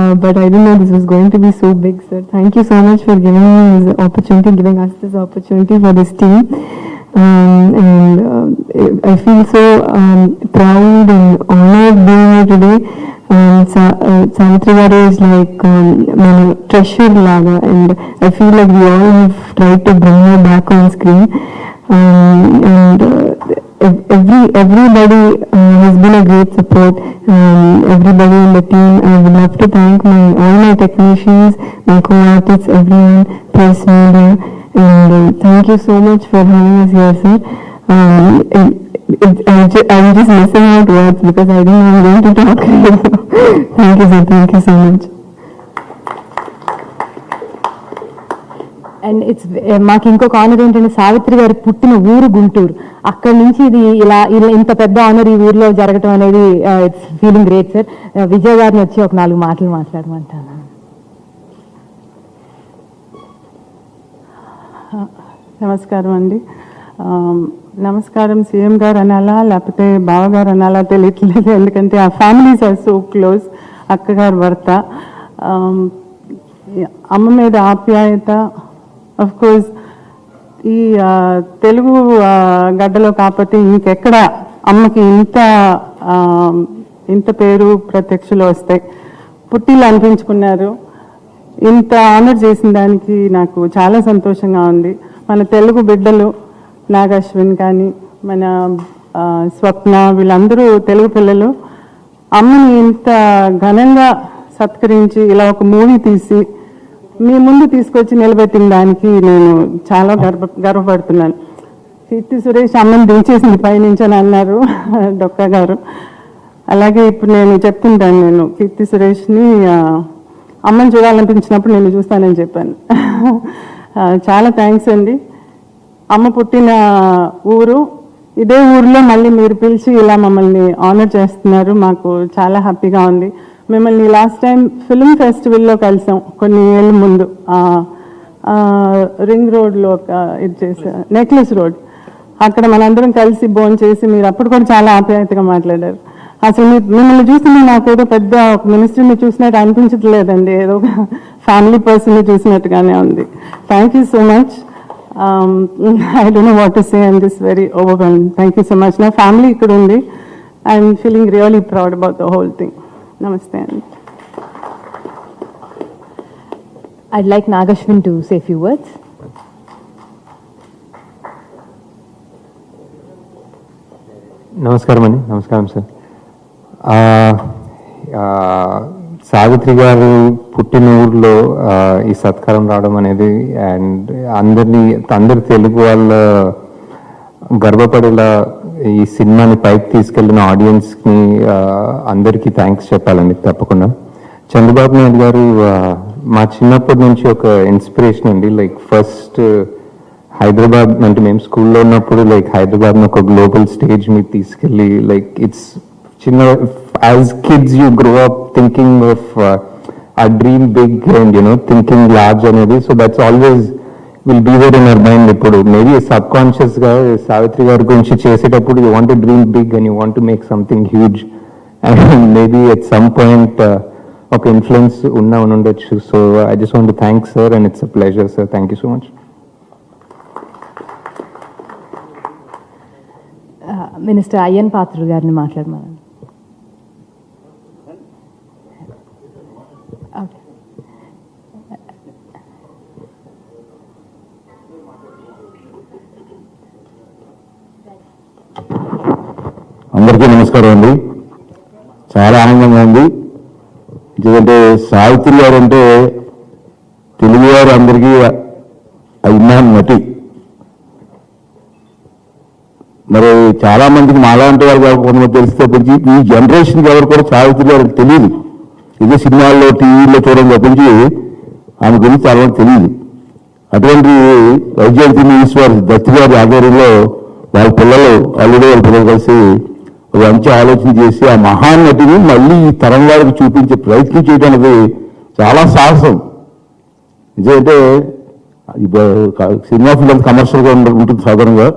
Uh, but I didn't know this was going to be so big, sir. Thank you so much for giving me this opportunity, giving us this opportunity for this team. Um, and uh, I feel so um, proud and honored being here today. Um, like um, my treasure laga, and I feel like we all have tried to every everybody uh, has been a great support. Um, everybody in the team. I would love to thank my all my technicians, my co-artists, everyone, press media, and uh, thank you so much for having us here, sir. Um, it, it, I'm, ju- I'm just missing out words because I didn't know I'm going to talk. thank you, sir. Thank you so much. And it's మాకు ఇంకొక honour ఏంటంటే సావిత్రి గారి పుట్టిన ఊరు గుంటూరు అక్కడి నుంచి ఇది ఇలా ఇలా ఇంత పెద్ద ఆనర్ ఈ ఊర్లో జరగటం అనేది it's feeling great sir Vijay గారిని వచ్చి ఒక నాలుగు మాటలు మాట్లాడమంటాను. నమస్కారం అండి. Um, నమస్కారం సీఎం గారు అనాలా లేకపోతే బావగారు అనాలా తెలియట్లేదు ఎందుకంటే ఆ ఫ్యామిలీస్ ఆర్ సో క్లోజ్ అక్కగారు భర్త. Um, అమ్మ మీద ఆప్యాయత అఫ్ కోర్స్ ఈ తెలుగు గడ్డలో కాకపోతే ఇంకెక్కడ అమ్మకి ఇంత ఇంత పేరు ప్రత్యక్షలు వస్తాయి పుట్టిల్లు అనిపించుకున్నారు. ఇంత ఆనర్ చేసిన దానికి నాకు చాలా సంతోషంగా ఉంది. మన తెలుగు బిడ్డలు నాగాశ్విన్ కానీ మన స్వప్న వీళ్ళందరూ తెలుగు పిల్లలు అమ్మని ఇంత ఘనంగా సత్కరించి ఇలా ఒక మూవీ తీసి మీ ముందు తీసుకొచ్చి నిలబెట్టిన దానికి నేను చాలా గర్వ గర్వపడుతున్నాను. కీర్తి సురేష్ అమ్మని దించేసింది పైనుంచి అని అన్నారు డొక్క గారు. అలాగే ఇప్పుడు నేను చెప్తుంటాను నేను కీర్తి సురేష్ని అమ్మని చూడాలనిపించినప్పుడు నేను చూస్తానని చెప్పాను. చాలా థ్యాంక్స్ అండి. అమ్మ పుట్టిన ఊరు ఇదే ఊరిలో మళ్ళీ మీరు పిలిచి ఇలా మమ్మల్ని ఆనర్ చేస్తున్నారు. మాకు చాలా హ్యాపీగా ఉంది. మిమ్మల్ని లాస్ట్ టైం ఫిల్మ్ ఫెస్టివల్లో కలిసాం. కొన్ని ఏళ్ళ ముందు. రింగ్ రోడ్లో ఒక ఇది చేసా. నెక్లెస్ రోడ్ అక్కడ మనందరం కలిసి భోజనం చేసి మీరు అప్పుడు కూడా చాలా ఆప్యాయతగా మాట్లాడారు. అసలు మీ- మిమ్మల్ని చూస్తుంటే నాకేదో పెద్ద ఒక మినిస్టర్ని చూసినట్టు అనిపించట్లేదండి. ఏదో ఒక ఫ్యామిలీ పర్సన్ని చూసినట్టుగానే ఉంది. Thank you so much I don't know what to say and this very overwhelm thank you so much నా ఫ్యామిలీ ఇక్కడ ఉంది. I'm feeling really proud about the whole thing నమస్తే అండి. I'd like Nag Ashwin to say few words నమస్కారం అండి. నమస్కారం sir ఆ, ఆ, సావిత్రి గారు పుట్టిన ఊర్లో ఈ సత్కారం రావడం అనేది అండ్ అందరినీ అందరి తెలుగు వాళ్ళ గర్వపడేలా ఈ సినిమాని పైకి తీసుకెళ్ళిన ఆడియన్స్ని అందరికీ థ్యాంక్స్ చెప్పాలండి తప్పకుండా. చంద్రబాబు నాయుడు గారు మా చిన్నప్పటి నుంచి ఒక ఇన్స్పిరేషన్ అండి. లైక్ ఫస్ట్ హైదరాబాద్ అంటే మేము స్కూల్లో ఉన్నప్పుడు లైక్ హైదరాబాద్ని ఒక గ్లోబల్ స్టేజ్ మీద తీసుకెళ్ళి లైక్ ఇట్స్ చిన్న as kids you grow up thinking of ఆ dream big and you know thinking large అనేది. So that's always will be there in our mind ఇప్పుడు. మేబీ సబ్ కాన్షియస్గా సావిత్రి గారి గురించి చేసేటప్పుడు you want dream big and you want make something huge and maybe at some point ఒక influence ఉన్నా ఉండొచ్చు. So I just want thank sir and it's a pleasure sir thank you so much minister Ayyanna Patrudu గారిని మాట్లాడమనండి okay అందరికీ నమస్కారం అండి. చాలా ఆనందంగా ఉంది. ఎందుకంటే సావిత్రి గారు అంటే తెలుగు వారు అందరికీ అభిమాన్ నటి మరి చాలా మందికి మాలాంటి వాళ్ళు కాకుండా కొంతమంది తెలిస్తే తప్పించి ఈ జనరేషన్కి ఎవరు కూడా సావిత్రి గారు తెలియదు. ఇదే సినిమాల్లో టీవీలో చూడడం తప్పించి ఆమె గురించి చాలా తెలియదు. అటువంటి వైద్యులు ఈశ్వర్ దత్తి గారి ఆధ్వర్యంలో వాళ్ళ పిల్లలు అల్లుడు వాళ్ళ పిల్లలు కలిసి మంచి ఆలోచన చేసి ఆ మహానటిని మళ్ళీ ఈ తరం వారికి చూపించే ప్రయత్నం చేయడానికి చాలా సాహసం. ఎందుకంటే సినిమా ఫిల్మ్ కమర్షియల్గా ఉంటుంది సాధారణంగా.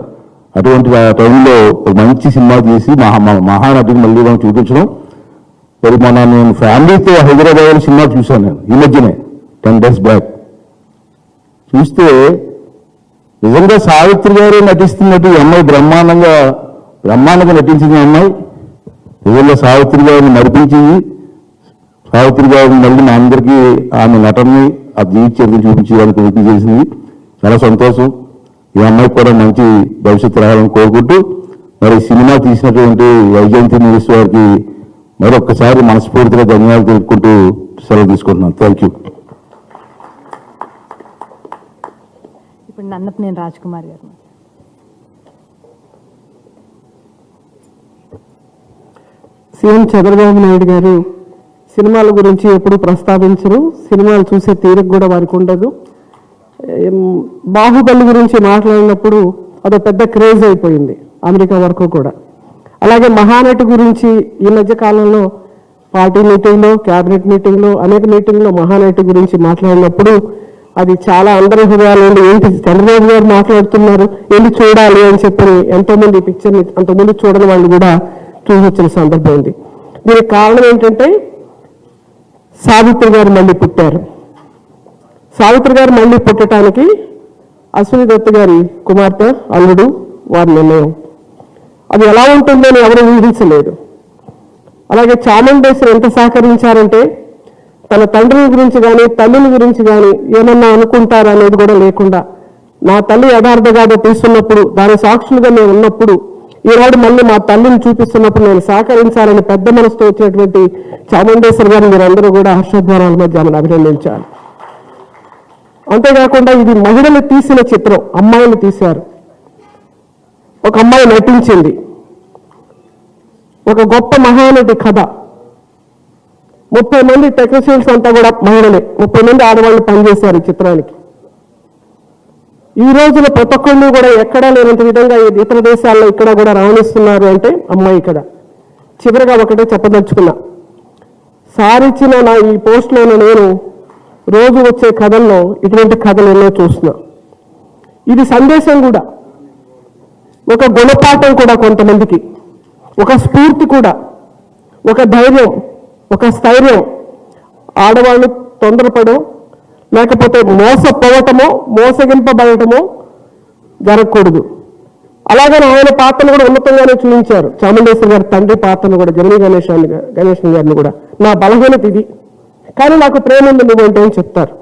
అటువంటి ఆ టైంలో ఒక మంచి సినిమా చేసి మహా మ- మహానటిని మళ్ళీ మనం చూపించడం. మరి మన నేను ఫ్యామిలీతో హైదరాబాద్ సినిమా చూశాను నేను ఈ మధ్యనే టెన్ డేస్ బ్యాక్. చూస్తే నిజంగా సావిత్రి గారు నటిస్తున్నట్టు ఎంఐ బ్రహ్మాండంగా బ్రహ్మాండంగా నటించింది అమ్మాయి. ఊళ్ళో సావిత్రి గారిని నడిపించింది. సావిత్రి గారిని మళ్ళీ మా అందరికీ ఆమె నటనని ఆ జీవిత చరిత్ర చూపించడానికి ప్రయత్నం చేసింది చాలా సంతోషం. ఈ అమ్మాయికి కూడా మంచి భవిష్యత్తు రావాలని కోరుకుంటూ మరి సినిమా తీసినటువంటి వైజయంతి న్యూస్ వారికి మరొక్కసారి మనస్ఫూర్తిగా ధన్యవాదాలు తెలుపుకుంటూ సెలవు తీసుకుంటున్నాను. థ్యాంక్ యూ ఇప్పుడు నన్నపు నేను రాజ్ కుమార్ గారు. సీఎం చంద్రబాబు నాయుడు గారు సినిమాల గురించి ఎప్పుడు ప్రస్తావించరు. సినిమాలు చూసే తీరిక కూడా వారికి ఉండదు. బాహుబలి గురించి మాట్లాడినప్పుడు అదో పెద్ద క్రేజ్ అయిపోయింది అమెరికా వరకు కూడా. అలాగే మహానటి గురించి ఈ మధ్య కాలంలో పార్టీ మీటింగ్లో క్యాబినెట్ మీటింగ్లో అనేక మీటింగ్లో మహానటి గురించి మాట్లాడినప్పుడు అది చాలా అందరి హృదయాలండి ఏంటి చంద్రబాబు గారు మాట్లాడుతున్నారు ఏంటి చూడాలి అని చెప్పి ఎంతోమంది ఈ పిక్చర్ని అంతకుముందు చూడని వాళ్ళు కూడా చూసొచ్చిన సందర్భం ఉంది. దీనికి కారణం ఏంటంటే సావిత్రి గారు మళ్ళీ పుట్టారు. సావిత్రి గారు మళ్ళీ పుట్టడానికి అశ్విని దత్ గారి కుమార్తె అల్లుడు వారి నిర్ణయం. అది ఎలా ఉంటుందని ఎవరు ఊహించలేదు. అలాగే చాముండేశ్వరి ఎంత సహకరించారంటే తన తండ్రిని గురించి కానీ తల్లిని గురించి కానీ ఏమన్నా అనుకుంటారా అనేది కూడా లేకుండా నా తల్లి యథార్థగాథ తీసుకున్నప్పుడు దాని సాక్షులుగా నేను ఉన్నప్పుడు ఈనాడు మళ్ళీ మా తల్లిని చూపిస్తున్నప్పుడు నేను సహకరించాలని పెద్ద మనసుతో వచ్చినటువంటి చాముండేశ్వరి గారిని మీరందరూ కూడా హర్షధ్వానాల మధ్య ఆమెను అభినందించాలి. అంతేకాకుండా ఇది మహిళలు తీసిన చిత్రం అమ్మాయిలు తీశారు. ఒక అమ్మాయి నటించింది. ఒక గొప్ప మహానటి కథ. ముప్పై మంది టెక్నీషియన్స్ అంతా కూడా మహిళలే. ముప్పై మంది ఆడవాళ్ళు పనిచేశారు ఈ చిత్రానికి. ఈ రోజున ప్రతి ఒక్కళ్ళు కూడా ఎక్కడా లేనంత విధంగా ఇతర దేశాల్లో ఇక్కడ కూడా రవణిస్తున్నారు అంటే అమ్మాయి ఇక్కడ. చివరిగా ఒకటే చెప్పదలుచుకున్నా. సారిచ్చిన నా ఈ పోస్ట్లోనే నేను రోజు వచ్చే కథల్లో ఇటువంటి కథలు ఎన్నో చూస్తున్నా. ఇది సందేశం కూడా. ఒక గుణపాఠం కూడా కొంతమందికి. ఒక స్ఫూర్తి కూడా. ఒక ధైర్యం. ఒక స్థైర్యం. ఆడవాళ్ళు తొందరపడం లేకపోతే మోసపోవటమో మోసగింపబడటమో జరగకూడదు. అలాగని ఆయన పాత్రను కూడా ఉన్నతంగానే చూపించారు చాముండేశ్వర గారి తండ్రి పాత్రను కూడా జగన్ గణేష్ గణేష్ గారిని కూడా. నా బలహీనత ఇది. కానీ నాకు ప్రేమ ఉంది నువ్వంటే అని చెప్తారు.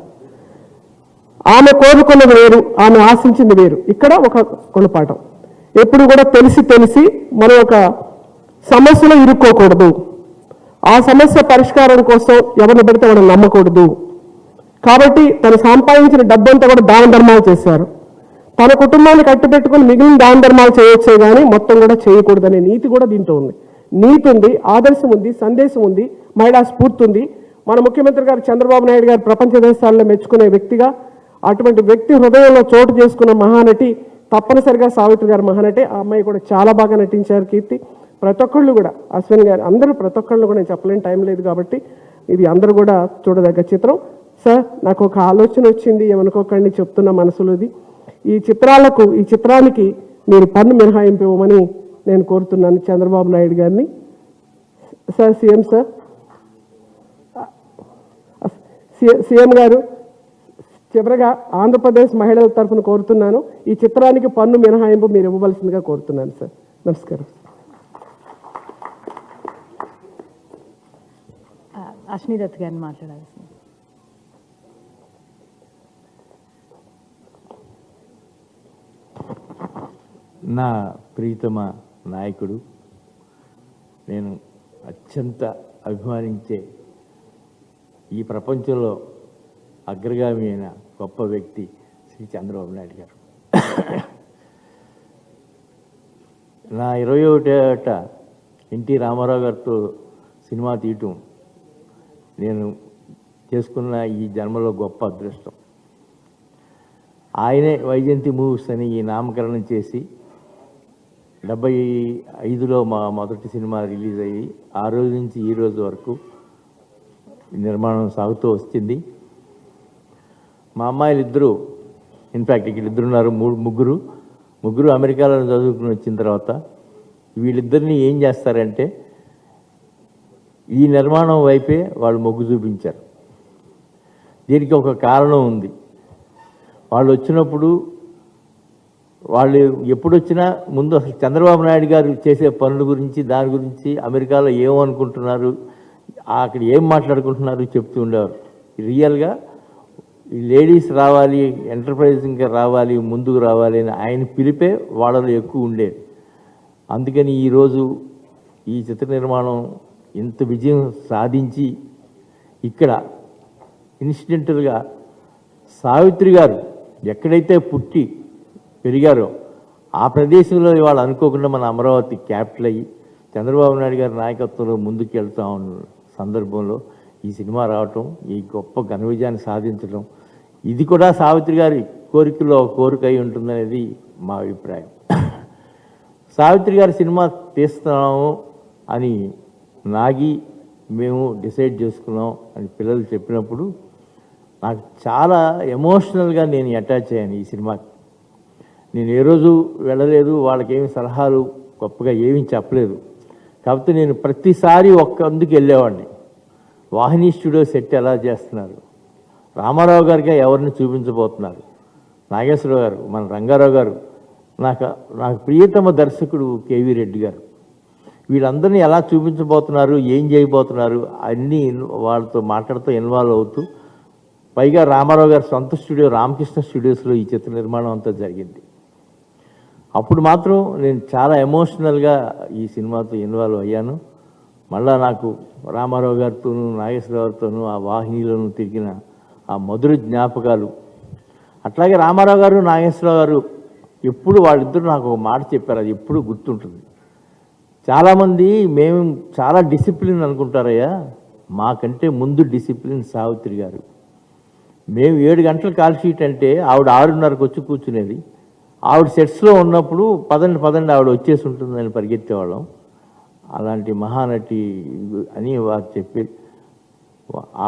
ఆమె కోరుకున్నది వేరు ఆమె ఆశించింది వేరు. ఇక్కడ ఒక గుణపాఠం ఎప్పుడు కూడా తెలిసి తెలిసి మనం ఒక సమస్యలో ఇరుక్కోకూడదు. ఆ సమస్య పరిష్కారం కోసం ఎవరిని పెడితే వాళ్ళని నమ్మకూడదు. కాబట్టి తను సంపాదించిన డబ్బంతా కూడా దాన ధర్మాలు చేశారు. తన కుటుంబాన్ని కట్టిపెట్టుకుని మిగిలిన దాన ధర్మాలు చేయొచ్చే కానీ మొత్తం కూడా చేయకూడదనే నీతి కూడా దీంతో ఉంది. నీతి ఉంది ఆదర్శం ఉంది సందేశం ఉంది మహిళా స్ఫూర్తి ఉంది. మన ముఖ్యమంత్రి గారు చంద్రబాబు నాయుడు గారు ప్రపంచ దేశాల్లో మెచ్చుకునే వ్యక్తిగా అటువంటి వ్యక్తి హృదయంలో చోటు చేసుకున్న మహానటి తప్పనిసరిగా సావిత్రి గారు మహానటి. ఆ అమ్మాయి కూడా చాలా బాగా నటించారు కీర్తి. ప్రతి ఒక్కళ్ళు కూడా అశ్విన్ గారు అందరూ ప్రతి ఒక్కళ్ళు కూడా నేను చెప్పలేని టైం లేదు కాబట్టి ఇది అందరూ కూడా చూడదగ్గ చిత్రం. సార్ నాకు ఒక ఆలోచన వచ్చింది ఏమనుకోకండి చెప్తున్న మనసులోది. ఈ చిత్రాలకు ఈ చిత్రానికి మీరు పన్ను మినహాయింపు ఇవ్వమని నేను కోరుతున్నాను చంద్రబాబు నాయుడు గారిని. సార్ సీఎం సార్ సీఎం గారు చివరగా ఆంధ్రప్రదేశ్ మహిళల తరఫున కోరుతున్నాను. ఈ చిత్రానికి పన్ను మినహాయింపు మీరు ఇవ్వవలసిందిగా కోరుతున్నాను సార్. నమస్కారం. అశ్విని దత్ గారిని మాట్లాడాల్సింది నా ప్రీతమ నాయకుడు. నేను అత్యంత అభిమానించే ఈ ప్రపంచంలో అగ్రగామి అయిన గొప్ప వ్యక్తి శ్రీ చంద్రబాబు నాయుడు గారు. నా ఇరవై ఒకటేట ఎన్టీ రామారావు గారితో సినిమా తీయటం నేను చేసుకున్న ఈ జన్మలో గొప్ప అదృష్టం. ఆయనే వైజయంతి మూవీస్ అని ఈ నామకరణం చేసి డెబ్బై ఐదులో మా మొదటి సినిమా రిలీజ్ అయ్యి ఆ రోజు నుంచి ఈ రోజు వరకు నిర్మాణం సాగుతూ వచ్చింది. మా అమ్మాయిలు ఇద్దరు ఇన్ఫ్యాక్ట్ ఇక్కడ ఇద్దరు ఉన్నారు మూడు ముగ్గురు. ముగ్గురు అమెరికాలో చదువుకుని వచ్చిన తర్వాత వీళ్ళిద్దరిని ఏం చేస్తారంటే ఈ నిర్మాణం వైపే వాళ్ళు మొగ్గు చూపించారు. దీనికి ఒక కారణం ఉంది. వాళ్ళు వచ్చినప్పుడు వాళ్ళు ఎప్పుడు వచ్చినా ముందు అసలు చంద్రబాబు నాయుడు గారు చేసే పనుల గురించి దాని గురించి అమెరికాలో ఏమనుకుంటున్నారు అక్కడ ఏం మాట్లాడుకుంటున్నారు చెప్తూ ఉండేవారు. రియల్గా లేడీస్ రావాలి ఎంటర్ప్రైజింగ్గా రావాలి ముందుకు రావాలి అని ఆయన పిలిపే వాళ్ళలో ఎక్కువ ఉండేది. అందుకని ఈరోజు ఈ చిత్ర నిర్మాణం ఇంత విజయం సాధించి ఇక్కడ ఇన్సిడెంటల్గా సావిత్రి గారు ఎక్కడైతే పుట్టి పెరిగారో ఆ ప్రదేశంలో ఇవాళ అనుకోకుండా మన అమరావతి క్యాపిటల్ అయ్యి చంద్రబాబు నాయుడు గారి నాయకత్వంలో ముందుకు వెళ్తా ఉన్న సందర్భంలో ఈ సినిమా రావటం ఈ గొప్ప ఘన విజయాన్ని సాధించడం ఇది కూడా సావిత్రి గారి కోరికలో ఒక కోరిక అయి ఉంటుందనేది మా అభిప్రాయం. సావిత్రి గారి సినిమా తీస్తున్నాము అని నాగి మేము డిసైడ్ చేసుకున్నాం అని పిల్లలు చెప్పినప్పుడు నాకు చాలా ఎమోషనల్గా నేను అటాచ్ అయ్యాను ఈ సినిమాకి నేను ఏ రోజు వెళ్ళలేదు వాళ్ళకేమి సలహాలు గొప్పగా ఏమీ చెప్పలేదు. కాకపోతే నేను ప్రతిసారి ఒక్కందుకు వెళ్ళేవాడిని. వాహిని స్టూడియో సెట్ ఎలా చేస్తున్నారు? రామారావు గారిగా ఎవరిని చూపించబోతున్నారు? నాగేశ్వరరావు గారు మన రంగారావు గారు నాకు నాకు ప్రియతమ దర్శకుడు కేవీ రెడ్డి గారు. వీళ్ళందరినీ ఎలా చూపించబోతున్నారు ఏం చేయబోతున్నారు అన్నీ వాళ్ళతో మాట్లాడుతూ ఇన్వాల్వ్ అవుతూ పైగా రామారావు గారి సొంత స్టూడియో రామకృష్ణ స్టూడియోస్లో ఈ చిత్ర నిర్మాణం అంతా జరిగింది. అప్పుడు మాత్రం నేను చాలా ఎమోషనల్గా ఈ సినిమాతో ఇన్వాల్వ్ అయ్యాను. మళ్ళా నాకు రామారావు గారితోనూ నాగేశ్వరరావు గారితోనూ ఆ వాహినిలోనూ తిరిగిన ఆ మధుర జ్ఞాపకాలు. అట్లాగే రామారావు గారు నాగేశ్వరరావు గారు ఎప్పుడు వాళ్ళిద్దరూ నాకు ఒక మాట చెప్పారు. అది ఎప్పుడు గుర్తుంటుంది. చాలామంది మేము చాలా డిసిప్లిన్ అనుకుంటారయ్యా. మాకంటే ముందు డిసిప్లిన్ సావిత్రి గారు. మేము ఏడు గంటల కాల్ షీట్ అంటే ఆవిడ ఆరున్నరకు వచ్చి కూర్చునేది. ఆవిడ సెట్స్లో ఉన్నప్పుడు పదండి పదండి ఆవిడ వచ్చేసి ఉంటుందని పరిగెత్తేవాళ్ళం. అలాంటి మహానటి అని వారు చెప్పి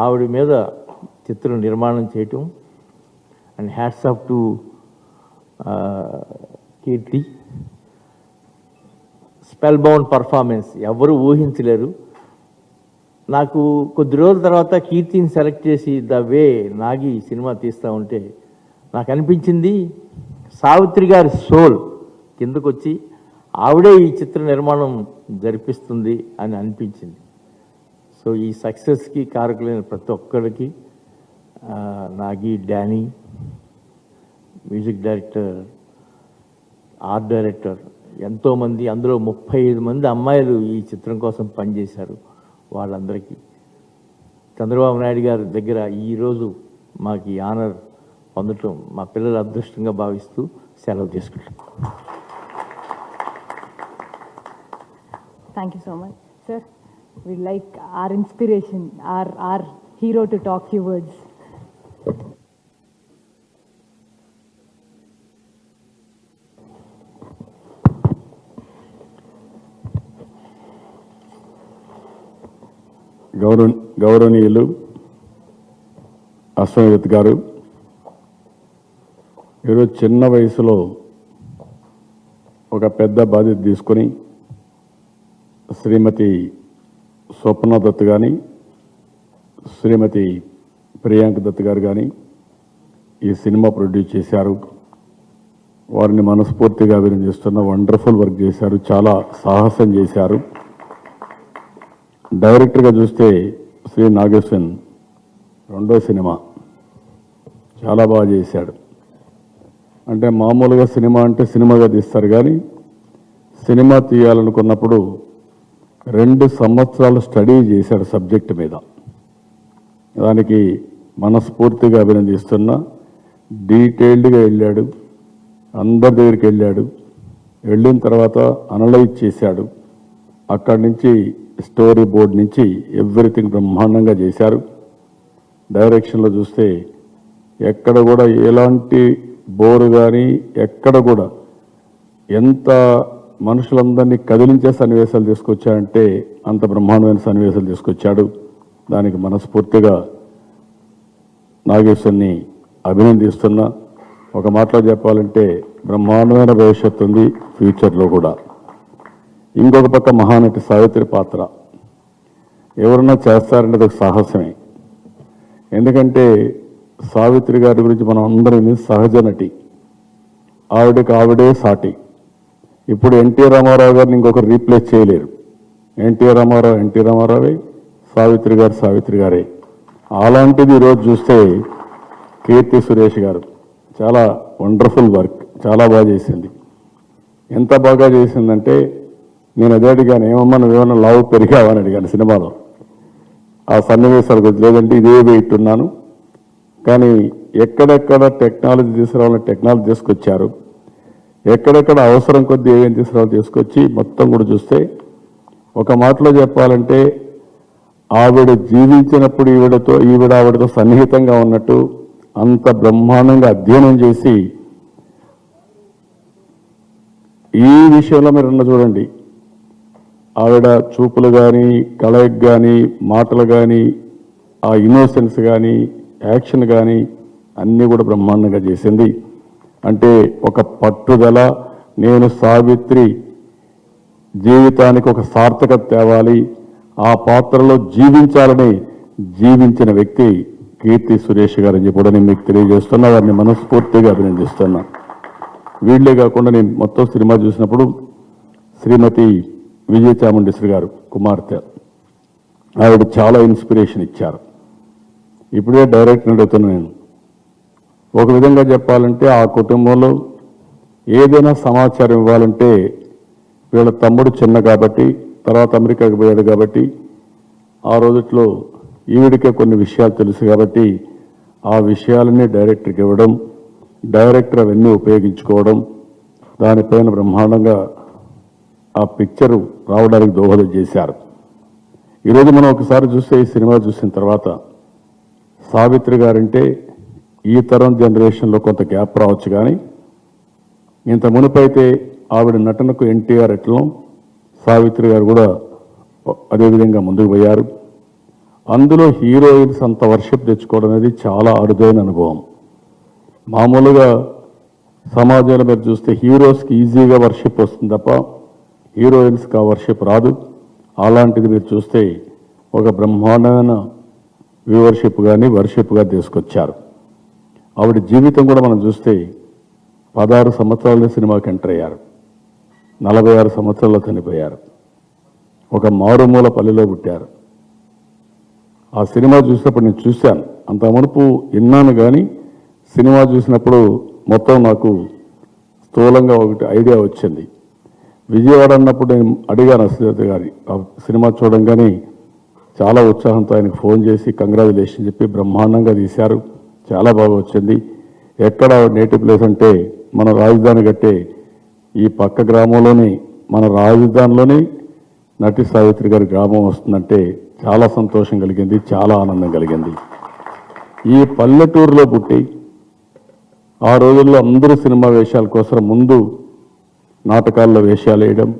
ఆవిడ మీద చిత్రం నిర్మాణం చేయటం and hats off to Keerthy. Spellbound performance ఎవరు ఊహించలేరు. నాకు కొద్ది రోజుల తర్వాత కీర్తిని సెలెక్ట్ చేసి ద వే నాగి సినిమా తీస్తూ ఉంటే నాకు అనిపించింది సావిత్రి గారి సోల్ కిందకు వచ్చి ఆవిడే ఈ చిత్ర నిర్మాణం జరిపిస్తుంది అని అనిపించింది. సో ఈ సక్సెస్కి కారకులైన ప్రతి ఒక్కరికి Nagi Dani music director art director ఎంతోమంది అందులో ముప్పై ఐదు మంది అమ్మాయిలు ఈ చిత్రం కోసం పనిచేశారు. వాళ్ళందరికీ. చంద్రబాబు నాయుడు గారి దగ్గర ఈరోజు మాకు ఈ ఆనర్ పొందటం మా పిల్లలు అదృష్టంగా భావిస్తూ సెలవు తీసుకుంటాం thank you so much sir we like our inspiration our our hero to talk you words గౌరవ గౌరవనీయులు అశ్వయుత్ గారు ఈరోజు చిన్న వయసులో ఒక పెద్ద బాధ్యత తీసుకొని శ్రీమతి స్వప్న దత్ కానీ శ్రీమతి ప్రియాంక దత్ గారు కానీ ఈ సినిమా ప్రొడ్యూస్ చేశారు. వారిని మనస్ఫూర్తిగా అభినందిస్తున్న వండర్ఫుల్ వర్క్ చేశారు. చాలా సాహసం చేశారు. డైరెక్టర్గా చూస్తే శ్రీ నాగేశ్వన్ రెండో సినిమా. చాలా బాగా చేశాడు. అంటే మామూలుగా సినిమా అంటే సినిమాగా తీస్తారు కానీ సినిమా తీయాలనుకున్నప్పుడు రెండు సంవత్సరాలు స్టడీ చేశాడు సబ్జెక్ట్ మీద. దానికి మనస్ఫూర్తిగా అభినందిస్తున్నా డీటెయిల్డ్గా వెళ్ళాడు అందరి దగ్గరికి వెళ్ళాడు వెళ్ళిన తర్వాత అనలైజ్ చేశాడు. అక్కడి నుంచి స్టోరీ బోర్డ్ నుంచి ఎవ్రీథింగ్ బ్రహ్మాండంగా చేశారు. డైరెక్షన్లో చూస్తే ఎక్కడ కూడా ఎలాంటి బోరు కానీ ఎక్కడ కూడా ఎంత మనుషులందరినీ కదిలించే సన్నివేశాలు తీసుకొచ్చాడంటే అంత బ్రహ్మాండమైన సన్నివేశాలు తీసుకొచ్చాడు. దానికి మనస్ఫూర్తిగా నాగేశ్వరిని అభినందిస్తున్నా. ఒక మాటలో చెప్పాలంటే బ్రహ్మాండమైన భవిష్యత్తు ఉంది ఫ్యూచర్లో కూడా. ఇంకొక పక్క మహానటి సావిత్రి పాత్ర. ఎవరన్నా చేస్తారంటే ఒక సాహసమే. ఎందుకంటే సావిత్రి గారి గురించి మనం అందరం సహజ నటి. ఆవిడకి ఆవిడే సాటి. ఇప్పుడు ఎన్టీ రామారావు గారిని ఇంకొకరు రీప్లేస్ చేయలేరు. ఎన్టీ రామారావు ఎన్టీ రామారావే సావిత్రి గారు సావిత్రి గారే. అలాంటిది ఈరోజు చూస్తే కీర్తి సురేష్ గారు. చాలా వండర్ఫుల్ వర్క్ చాలా బాగా చేసింది. ఎంత బాగా చేసిందంటే నేను అదే అడిగాను ఏమమ్మా నువ్వేమన్నా లావు పెరిగావని అడిగాను సినిమాలో. ఆ సన్నివేశాలు లేదంటే ఇదే వెయిట్ ఉన్నాను కానీ ఎక్కడెక్కడ టెక్నాలజీ తీసుకురావాలని టెక్నాలజీ తీసుకొచ్చారు ఎక్కడెక్కడ అవసరం కొద్దీ ఏమేం తీసుకురావాలి తీసుకొచ్చి మొత్తం కూడా చూస్తే ఒక మాటలో చెప్పాలంటే ఆవిడ జీవించినప్పుడు ఈవిడతో ఈవిడ ఆవిడతో సన్నిహితంగా ఉన్నట్టు అంత బ్రహ్మాండంగా అధ్యయనం చేసి ఈ విషయంలో మీరు ఉన్న చూడండి ఆవిడ చూపులు కానీ కలయిక్ కానీ మాటలు కానీ ఆ ఇన్నోసెన్స్ కానీ యాక్షన్ కానీ అన్నీ కూడా బ్రహ్మాండంగా చేసింది. అంటే ఒక పట్టుదల నేను సావిత్రి జీవితానికి ఒక సార్థకత తేవాలి ఆ పాత్రలో జీవించాలని జీవించిన వ్యక్తి కీర్తి సురేష్ గారు అని చెప్పి నేను మీకు తెలియజేస్తున్నా. వారిని మనస్ఫూర్తిగా అభినందిస్తున్నా. వీళ్ళే కాకుండా నేను మొత్తం సినిమా చూసినప్పుడు శ్రీమతి విజయ చాముండేశ్వరి గారు కుమార్తె. ఆవిడ చాలా ఇన్స్పిరేషన్ ఇచ్చారు. ఇప్పుడే డైరెక్ట్ అడుగుతున్నా నేను. ఒక విధంగా చెప్పాలంటే ఆ కుటుంబంలో ఏదైనా సమాచారం ఇవ్వాలంటే వీళ్ళ తమ్ముడు చిన్న కాబట్టి తర్వాత అమెరికాకి పోయాడు కాబట్టి ఆ రోజుట్లో ఈవిడికే కొన్ని విషయాలు తెలుసు కాబట్టి ఆ విషయాలన్నీ డైరెక్టర్కి ఇవ్వడం డైరెక్టర్ అవన్నీ ఉపయోగించుకోవడం దానిపైన బ్రహ్మాండంగా ఆ పిక్చరు రావడానికి దోహదం చేశారు. ఈరోజు మనం ఒకసారి చూస్తే ఈ సినిమా చూసిన తర్వాత సావిత్రి గారంటే ఈ తరం జనరేషన్లో కొంత గ్యాప్ రావచ్చు కానీ ఇంత మునుపైతే ఆవిడ నటనకు ఎన్టీఆర్ ఎట్లం సావిత్రి గారు కూడా అదేవిధంగా ముందుకు పోయారు. అందులో హీరోయిన్స్ అంత వర్షిప్ తెచ్చుకోవడం అనేది చాలా అరుదైన అనుభవం. మామూలుగా సమాజంలో మీరు చూస్తే హీరోస్కి ఈజీగా వర్షిప్ వస్తుంది తప్ప హీరోయిన్స్కి ఆ వర్షిప్ రాదు. అలాంటిది మీరు చూస్తే ఒక బ్రహ్మాండమైన వ్యూవర్షిప్ కానీ వర్షిప్గా తీసుకొచ్చారు. ఆవిడ జీవితం కూడా మనం చూస్తే పదహారు సంవత్సరాలనే సినిమాకి ఎంటర్ అయ్యారు. నలభై ఆరు సంవత్సరాల్లో చనిపోయారు. ఒక మారుమూల పల్లెలో పుట్టారు. ఆ సినిమా చూసినప్పుడు నేను చూశాను. అంత మునుపు విన్నాను కానీ సినిమా చూసినప్పుడు మొత్తం నాకు స్థూలంగా ఒకటి ఐడియా వచ్చింది. విజయవాడ అన్నప్పుడు నేను అడిగాను అశ్వత గారి ఆ సినిమా చూడంగానే చాలా ఉత్సాహంతో ఆయనకు ఫోన్ చేసి కంగ్రాచులేషన్ చెప్పి బ్రహ్మాండంగా తీశారు. చాలా బాగా వచ్చింది. ఎక్కడ నేటివ్ ప్లేస్ అంటే మన రాజధాని కట్టే ఈ పక్క గ్రామంలోని మన రాజధానిలోని నటి సావిత్రి గారి గ్రామం వస్తుందంటే చాలా సంతోషం కలిగింది చాలా ఆనందం కలిగింది. ఈ పల్లెటూరులో పుట్టి ఆ రోజుల్లో అందరూ సినిమా వేషాల కోసం ముందు నాటకాల్లో వేషాలు వేయడం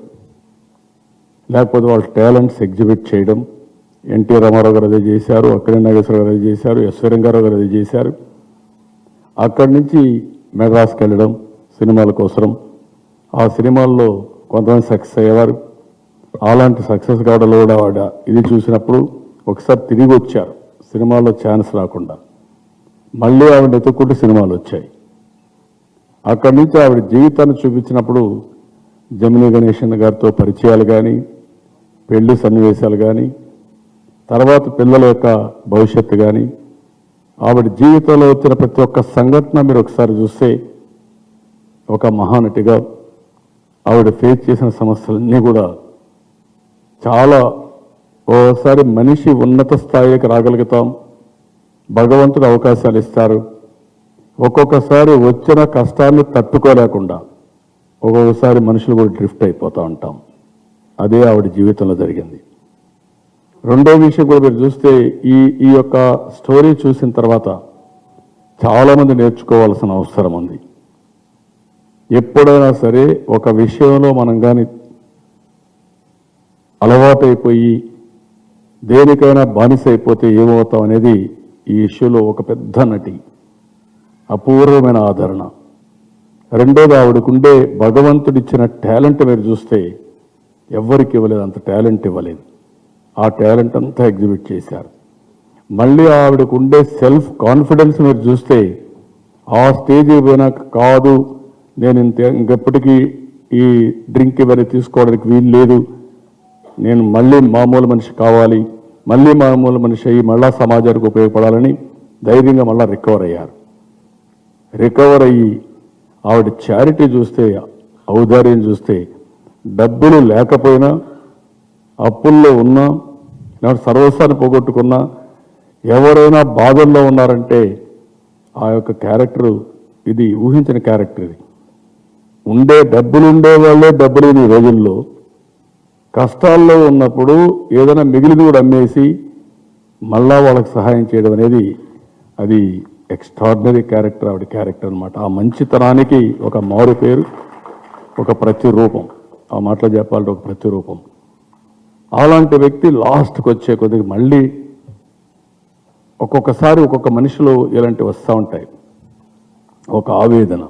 లేకపోతే వాళ్ళ టాలెంట్స్ ఎగ్జిబిట్ చేయడం. ఎన్టీ రామారావు గారు అదే చేశారు అక్కడే నాగేశ్వర గారు అదే చేశారు ఎస్వరంగారావు గారు అదే చేశారు. అక్కడి నుంచి మెడ్రాస్కి వెళ్ళడం సినిమాల కోసం ఆ సినిమాల్లో కొంతమంది సక్సెస్ అయ్యేవారు. అలాంటి సక్సెస్ కావడంలో కూడా ఆవిడ ఇది చూసినప్పుడు ఒకసారి తిరిగి వచ్చారు. సినిమాల్లో ఛాన్స్ రాకుండా. మళ్ళీ ఆవిడ ఎత్తుక్కుంటూ సినిమాలు వచ్చాయి. అక్కడి నుంచి ఆవిడ జీవితాన్ని చూపించినప్పుడు జమినీ గణేషన్ గారితో పరిచయాలు కానీ పెళ్ళి సన్నివేశాలు కానీ తర్వాత పిల్లల యొక్క భవిష్యత్తు కానీ ఆవిడ జీవితంలో వచ్చిన ప్రతి ఒక్క సంఘటన మీరు ఒకసారి చూస్తే ఒక మహానటిగా ఆవిడ ఫేస్ చేసిన సమస్యలన్నీ కూడా చాలా ఓసారి మనిషి ఉన్నత స్థాయికి రాగలుగుతాం భగవంతుడు అవకాశాలు ఇస్తారు. ఒక్కొక్కసారి వచ్చిన కష్టాన్ని తట్టుకోలేకుండా ఒక్కొక్కసారి మనుషులు కూడా డ్రిఫ్ట్ అయిపోతూ ఉంటాం. అదే ఆవిడ జీవితంలో జరిగింది. రెండో విషయం కూడా మీరు చూస్తే ఈ ఈ యొక్క స్టోరీ చూసిన తర్వాత చాలామంది నేర్చుకోవాల్సిన అవసరం ఉంది. ఎప్పుడైనా సరే ఒక విషయంలో మనం కానీ అలవాటైపోయి దేనికైనా బానిస అయిపోతే ఏమవుతాం అనేది ఈ ఇష్యూలో ఒక పెద్ద నటి అపూర్వమైన ఆదరణ. రెండోది ఆవిడకుండే భగవంతుడిచ్చిన టాలెంట్ మీరు చూస్తే ఎవ్వరికి ఇవ్వలేదు అంత టాలెంట్ ఇవ్వలేదు. ఆ టాలెంట్ అంతా ఎగ్జిబిట్ చేశారు. మళ్ళీ ఆవిడకు ఉండే సెల్ఫ్ కాన్ఫిడెన్స్ మీరు చూస్తే ఆ స్టేజ్ పోయినాక కాదు నేను ఇంత ఇంకెప్పటికీ ఈ డ్రింక్ ఇవన్నీ తీసుకోవడానికి వీలు లేదు. నేను మళ్ళీ మామూలు మనిషి కావాలి మళ్ళీ మామూలు మనిషి అయ్యి మళ్ళా సమాజానికి ఉపయోగపడాలని ధైర్యంగా మళ్ళీ రికవర్ అయ్యారు. రికవర్ అయ్యి ఆవిడ చారిటీ చూస్తే ఔదార్యం చూస్తే డబ్బులు లేకపోయినా అప్పుల్లో ఉన్నా లేకపోతే సర్వస్వాన్ని పోగొట్టుకున్నా ఎవరైనా బాధల్లో ఉన్నారంటే ఆ యొక్క క్యారెక్టర్ ఇది ఊహించిన క్యారెక్టర్ ఇది. ఉండే డబ్బులు ఉండేవాళ్ళే డబ్బులు ఈ రోజుల్లో. కష్టాల్లో ఉన్నప్పుడు ఏదైనా మిగిలిన కూడా అమ్మేసి మళ్ళా వాళ్ళకి సహాయం చేయడం అనేది అది ఎక్స్ట్రాడినరీ క్యారెక్టర్ ఆవిడ క్యారెక్టర్ అన్నమాట. ఆ మంచితనానికి ఒక మారు పేరు ఒక ప్రతిరూపం. ఆ మాటలు చెప్పాలంటే ఒక ప్రతిరూపం. అలాంటి వ్యక్తి లాస్ట్కి వచ్చే కొద్దిగా మళ్ళీ ఒక్కొక్కసారి ఒక్కొక్క మనిషిలో ఇలాంటివి వస్తూ ఉంటాయి. ఒక ఆవేదన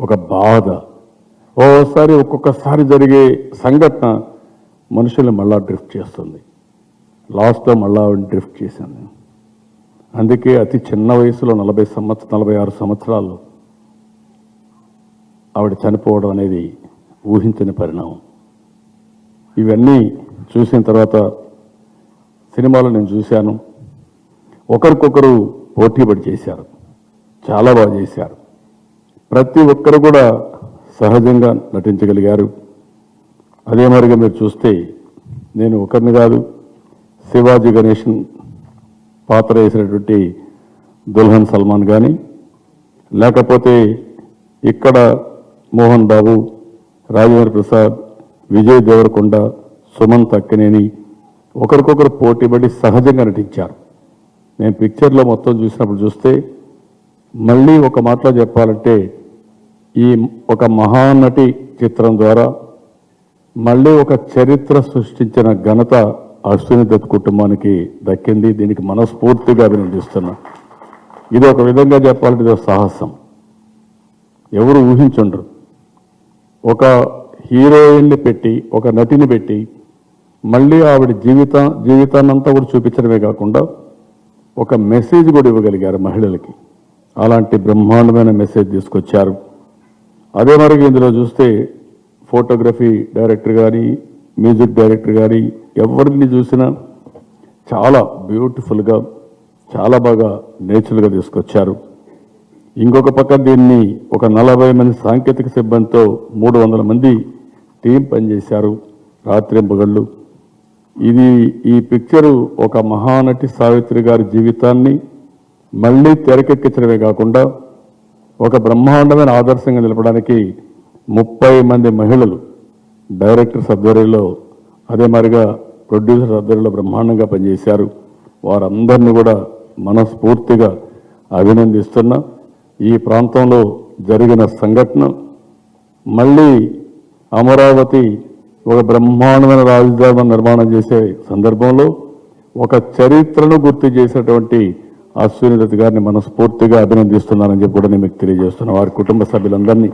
ఒక బాధ ఓసారి ఒక్కొక్కసారి జరిగే సంఘటన మనుషుల్ని మళ్ళా డ్రిఫ్ట్ చేస్తుంది. లాస్ట్లో మళ్ళా డ్రిఫ్ట్ చేశాను అందుకే అతి చిన్న వయసులో నలభై సంవత్సరం నలభై ఆరు సంవత్సరాలు ఆవిడ చనిపోవడం అనేది ఊహించని పరిణామం. ఇవన్నీ చూసిన తర్వాత సినిమాలో నేను చూశాను. ఒకరికొకరు పోటీపడి చేశారు. చాలా బాగా చేశారు. ప్రతి ఒక్కరు కూడా సహజంగా నటించగలిగారు. అదే మరిగా మీరు చూస్తే నేను ఒకరిని కాదు శివాజీ గణేషన్ పాత్ర వేసినటువంటి దుల్హన్ సల్మాన్ కానీ లేకపోతే ఇక్కడ మోహన్ బాబు రాజేంద్ర ప్రసాద్ విజయ్ దేవరకొండ సుమంత్ అక్కినేని ఒకరికొకరు పోటీపడి సహజంగా నటించారు. నేను పిక్చర్లో మొత్తం చూసినప్పుడు చూస్తే మళ్ళీ ఒక మాటలో చెప్పాలంటే ఈ ఒక మహానటి చిత్రం ద్వారా మళ్ళీ ఒక చరిత్ర సృష్టించిన ఘనత అశ్విని దత్ కుటుంబానికి దక్కింది. దీనికి మనస్ఫూర్తిగా అభినందిస్తున్నా. ఇది ఒక విధంగా చెప్పాలంటే ఇది ఒక సాహసం. ఎవరు ఊహించుండరు? ఒక హీరోయిన్ని పెట్టి ఒక నటిని పెట్టి మళ్ళీ ఆవిడ జీవిత జీవితాన్నంతా కూడా చూపించడమే కాకుండా ఒక మెసేజ్ కూడా ఇవ్వగలిగారు మహిళలకి. అలాంటి బ్రహ్మాండమైన మెసేజ్ తీసుకొచ్చారు. అదే మరి ఇందులో చూస్తే ఫోటోగ్రఫీ డైరెక్టర్ కానీ మ్యూజిక్ డైరెక్టర్ కానీ ఎవరిని చూసినా చాలా బ్యూటిఫుల్గా చాలా బాగా నేచురల్గా తీసుకొచ్చారు. ఇంకొక పక్క దీన్ని ఒక నలభై మంది సాంకేతిక సిబ్బందితో మూడు వందల మంది టీం పనిచేశారు రాత్రింపగళ్ళు ఇది ఈ పిక్చరు ఒక మహానటి సావిత్రి గారి జీవితాన్ని మళ్ళీ తెరకెక్కించడమే కాకుండా ఒక బ్రహ్మాండమైన ఆదర్శంగా నిలపడానికి ముప్పై మంది మహిళలు డైరెక్టర్స్ ఆధ్వర్యంలో అదే మరిగా ప్రొడ్యూసర్ ఆధ్వర్యంలో బ్రహ్మాండంగా పనిచేశారు. వారందరినీ కూడా మనస్ఫూర్తిగా అభినందిస్తున్నా. ఈ ప్రాంతంలో జరిగిన సంఘటన మళ్ళీ అమరావతి ఒక బ్రహ్మాండమైన రాజధాని నిర్మాణం చేసే సందర్భంలో ఒక చరిత్రను గుర్తు చేసినటువంటి అశ్విని దత్ గారిని మనస్ఫూర్తిగా అభినందిస్తున్నానని చెప్పి కూడా నేను మీకు తెలియజేస్తున్నా. వారి కుటుంబ సభ్యులందరినీ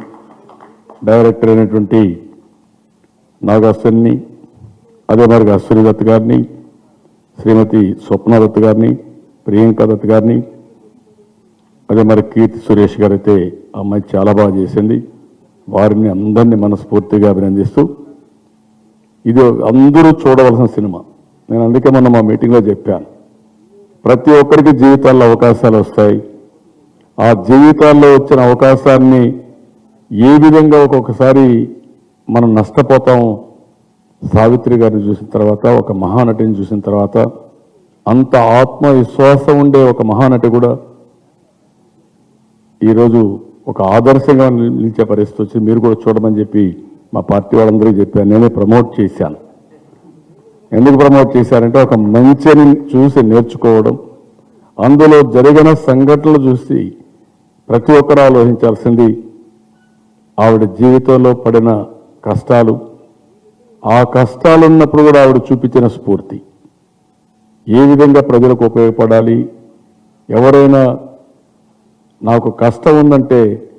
డైరెక్టర్ అయినటువంటి నాగాశ్విని అదే మరి అశ్విని దత్ గారిని శ్రీమతి స్వప్న దత్ గారిని ప్రియాంక దత్ గారిని అదే మరి కీర్తి సురేష్ గారు అయితే అమ్మాయి చాలా బాగా చేసింది. వారిని అందరినీ మనస్ఫూర్తిగా అభినందిస్తూ ఇది అందరూ చూడవలసిన సినిమా. నేను అందుకే మొన్న మా మీటింగ్లో చెప్పాను. ప్రతి ఒక్కరికి జీవితాల్లో అవకాశాలు వస్తాయి. ఆ జీవితాల్లో వచ్చిన అవకాశాన్ని ఏ విధంగా ఒక్కొక్కసారి మనం నష్టపోతాం. సావిత్రి గారిని చూసిన తర్వాత ఒక మహానటిని చూసిన తర్వాత అంత ఆత్మవిశ్వాసం ఉండే ఒక మహానటి కూడా ఈరోజు ఒక ఆదర్శంగా నిలిచే పరిస్థితి వచ్చి మీరు కూడా చూడమని చెప్పి మా పార్టీ వాళ్ళందరికీ చెప్పాను నేనే ప్రమోట్ చేశాను. ఎందుకు ప్రమోట్ చేశారంటే ఒక మంచిని చూసి నేర్చుకోవడం అందులో జరిగిన సంఘటనలు చూసి ప్రతి ఒక్కరు ఆలోచించాల్సింది ఆవిడ జీవితంలో పడిన కష్టాలు. ఆ కష్టాలు ఉన్నప్పుడు కూడా ఆవిడ చూపించిన స్ఫూర్తి. ఏ విధంగా ప్రజలకు ఉపయోగపడాలి? ఎవరైనా నాకు కష్టం ఉందంటే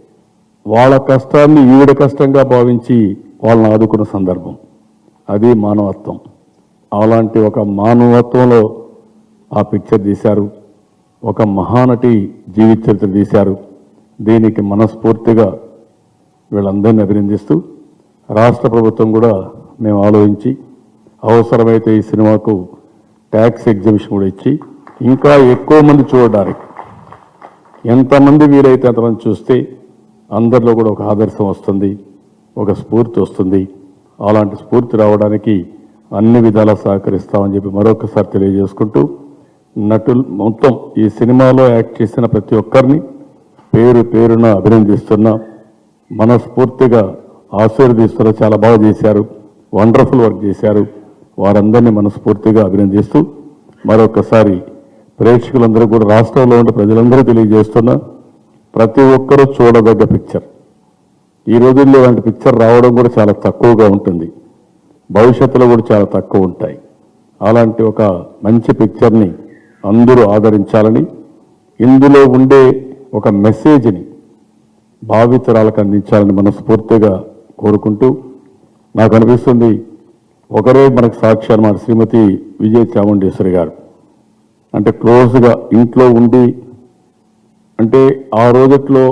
వాళ్ళ కష్టాన్ని ఈవిడ కష్టంగా భావించి వాళ్ళని ఆదుకున్న సందర్భం. అది మానవత్వం. అలాంటి ఒక మానవత్వంలో ఆ పిక్చర్ తీశారు. ఒక మహానటి జీవిత చరిత్ర తీశారు. దీనికి మనస్ఫూర్తిగా వీళ్ళందరినీ అభినందిస్తూ రాష్ట్ర ప్రభుత్వం కూడా మేము ఆలోచించి అవసరమైతే ఈ సినిమాకు ట్యాక్స్ ఎగ్జిబిషన్ కూడా ఇచ్చి ఇంకా ఎక్కువ మంది చూడడానికి ఎంతమంది వీలైతే అంతమంది చూస్తే అందరిలో కూడా ఒక ఆదర్శం వస్తుంది ఒక స్ఫూర్తి వస్తుంది. అలాంటి స్ఫూర్తి రావడానికి అన్ని విధాలా సహకరిస్తామని చెప్పి మరొకసారి తెలియజేసుకుంటూ నటులు మొత్తం ఈ సినిమాలో యాక్ట్ చేసిన ప్రతి ఒక్కరిని పేరు పేరున అభినందిస్తున్నా. మనస్ఫూర్తిగా ఆశీర్వదిస్తున్నా చాలా బాగా చేశారు. వండర్ఫుల్ వర్క్ చేశారు. వారందరినీ మనస్ఫూర్తిగా అభినందిస్తూ మరొకసారి ప్రేక్షకులందరూ కూడా రాష్ట్రంలో ఉన్న ప్రజలందరూ తెలియజేస్తున్న ప్రతి ఒక్కరూ చూడదగ్గ పిక్చర్ ఈ రోజుల్లో ఇలాంటి పిక్చర్ రావడం కూడా చాలా తక్కువగా ఉంటుంది. భవిష్యత్తులో కూడా చాలా తక్కువ ఉంటాయి. అలాంటి ఒక మంచి పిక్చర్ని అందరూ ఆదరించాలని ఇందులో ఉండే ఒక మెసేజ్ని భావితరాలకు అందించాలని మనస్ఫూర్తిగా కోరుకుంటూ నాకు అనిపిస్తుంది ఒకరే మనకు సాక్షి అన్నమాట శ్రీమతి విజయ చాముండేశ్వరి గారు. అంటే క్లోజ్గా ఇంట్లో ఉండి అంటే ఆ రోజుట్లో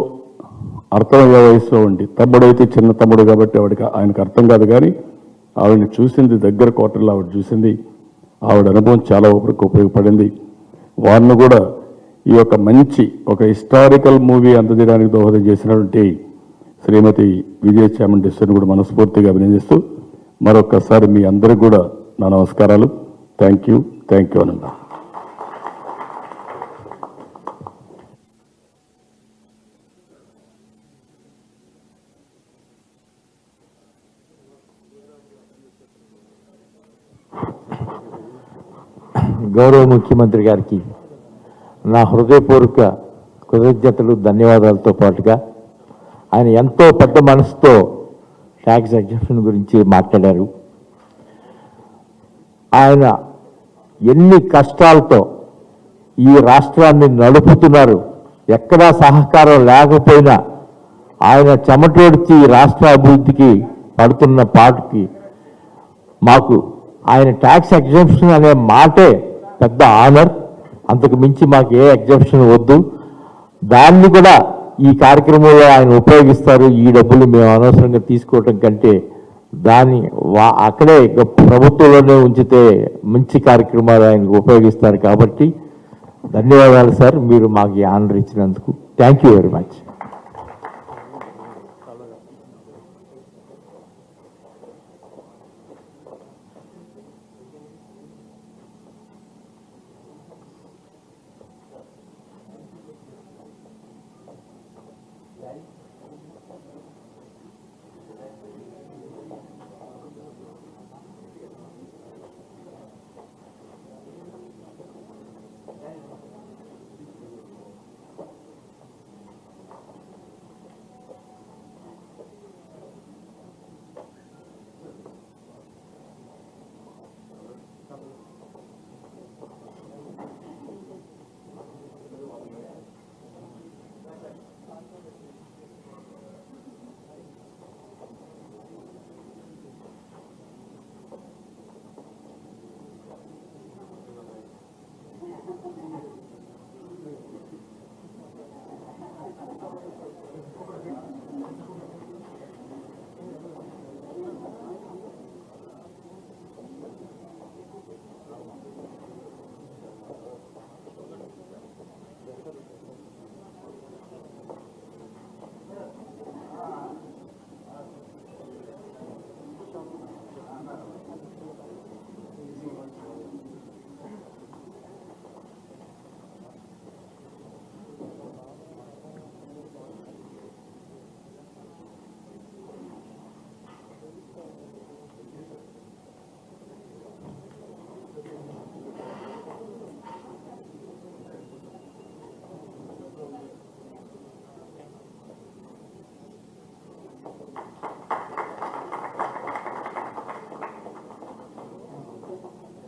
అర్థమయ్యే వయసులో ఉండి తమ్ముడైతే చిన్న తమ్ముడు కాబట్టి ఆవిడకి ఆయనకు అర్థం కాదు కానీ ఆవిడని చూసింది దగ్గర క్వార్టర్లో ఆవిడ చూసింది ఆవిడ అనుభవం చాలా ఉపయోగ ఉపయోగపడింది. వారిని కూడా ఈ యొక్క మంచి ఒక హిస్టారికల్ మూవీ అందజేయడానికి దోహదం చేసినటువంటి శ్రీమతి విజయ చాముండేశ్వరిని కూడా మనస్ఫూర్తిగా అభినందిస్తూ మరొకసారి మీ అందరికి కూడా నా నమస్కారాలు. థ్యాంక్ యూ థ్యాంక్ యూ అనండి గౌరవ ముఖ్యమంత్రి గారికి నా హృదయపూర్వక కృతజ్ఞతలు ధన్యవాదాలతో పాటుగా ఆయన ఎంతో పెద్ద మనసుతో ట్యాక్స్ ఎగ్జామ్షన్ గురించి మాట్లాడారు. ఆయన ఎన్ని కష్టాలతో ఈ రాష్ట్రాన్ని నడుపుతున్నారు ఎక్కడా సహకారం లేకపోయినా ఆయన చెమటోడిచి ఈ రాష్ట్ర అభివృద్ధికి పడుతున్న పాటుకి మాకు ఆయన ట్యాక్స్ ఎగ్జామ్షన్ అనే మాటే పెద్ద ఆనర్. అంతకు మించి మాకు ఏ ఎగ్జామ్షన్ వద్దు. దాన్ని కూడా ఈ కార్యక్రమంలో ఆయన ఉపయోగిస్తారు. ఈ డబ్బులు మేము అనవసరంగా తీసుకోవటం కంటే దాన్ని వా అక్కడే ప్రభుత్వంలోనే ఉంచితే మంచి కార్యక్రమాలు ఆయనకు ఉపయోగిస్తారు కాబట్టి ధన్యవాదాలు సార్. మీరు మాకు ఈ ఆనర్ ఇచ్చినందుకు థ్యాంక్ యూ వెరీ మచ్.